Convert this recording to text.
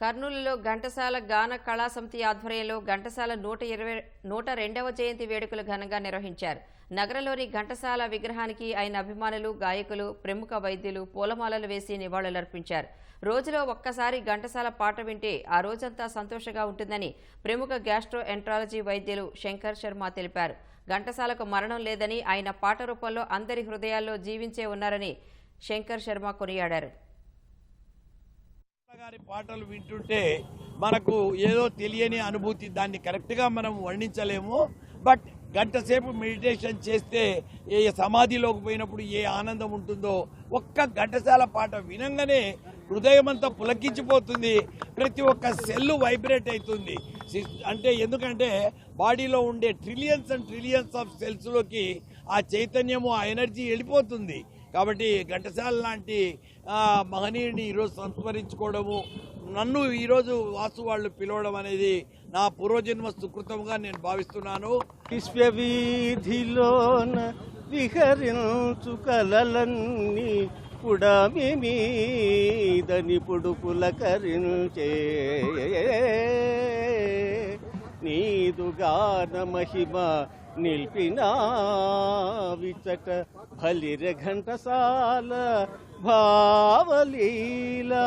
కర్నూలులో ఘంటసాల గాన కళా సమితి ఆధ్వర్యంలో ఘంటసాల నూట ఇరవై నూట రెండవ జయంతి వేడుకలు ఘనంగా నిర్వహించారు. నగరంలోని ఘంటసాల విగ్రహానికి ఆయన అభిమానులు గాయకులు ప్రముఖ వైద్యులు పూలమాలలు వేసి నివాళులర్పించారు. రోజులో ఒక్కసారి ఘంటసాల పాట వింటే ఆ రోజంతా సంతోషంగా ఉంటుందని ప్రముఖ గ్యాస్ట్రో ఎంట్రాలజీ వైద్యులు శంకర్ శర్మ తెలిపారు. ఘంటసాలకు మరణం లేదని ఆయన పాట రూపంలో అందరి హృదయాల్లో జీవించే ఉన్నారని శంకర్ శర్మ కొనియాడారు. గారి పాటలు వింటుంటే మనకు ఏదో తెలియని అనుభూతి దాన్ని కరెక్ట్గా మనం వర్ణించలేము. బట్ గంట సేపు మెడిటేషన్ చేస్తే ఏ సమాధిలోకి పోయినప్పుడు ఏ ఆనందం ఉంటుందో ఒక్క ఘంటసాల పాట వినంగానే హృదయం అంతా పులకించిపోతుంది. ప్రతి ఒక్క సెల్లు వైబ్రేట్ అవుతుంది. అంటే ఎందుకంటే బాడీలో ఉండే ట్రిలియన్స్ అండ్ ట్రిలియన్స్ ఆఫ్ సెల్స్లోకి ఆ చైతన్యము ఆ ఎనర్జీ వెళ్ళిపోతుంది. కాబట్టి ఘంటసాల లాంటి మహనీయుడిని ఈరోజు సంస్మరించుకోవడము నన్ను ఈరోజు వాసు వాళ్ళు పిలవడం అనేది నా పూర్వజన్మ సుకృతంగా నేను భావిస్తున్నాను. విశ్వవీధిలోన విహరించు కలలన్నీ పుడమి మీదని పుడుపులకరించే నీదుగాన మహిమ నిల్పినా విచట ఫలిర ఘంటసాల భావలీలా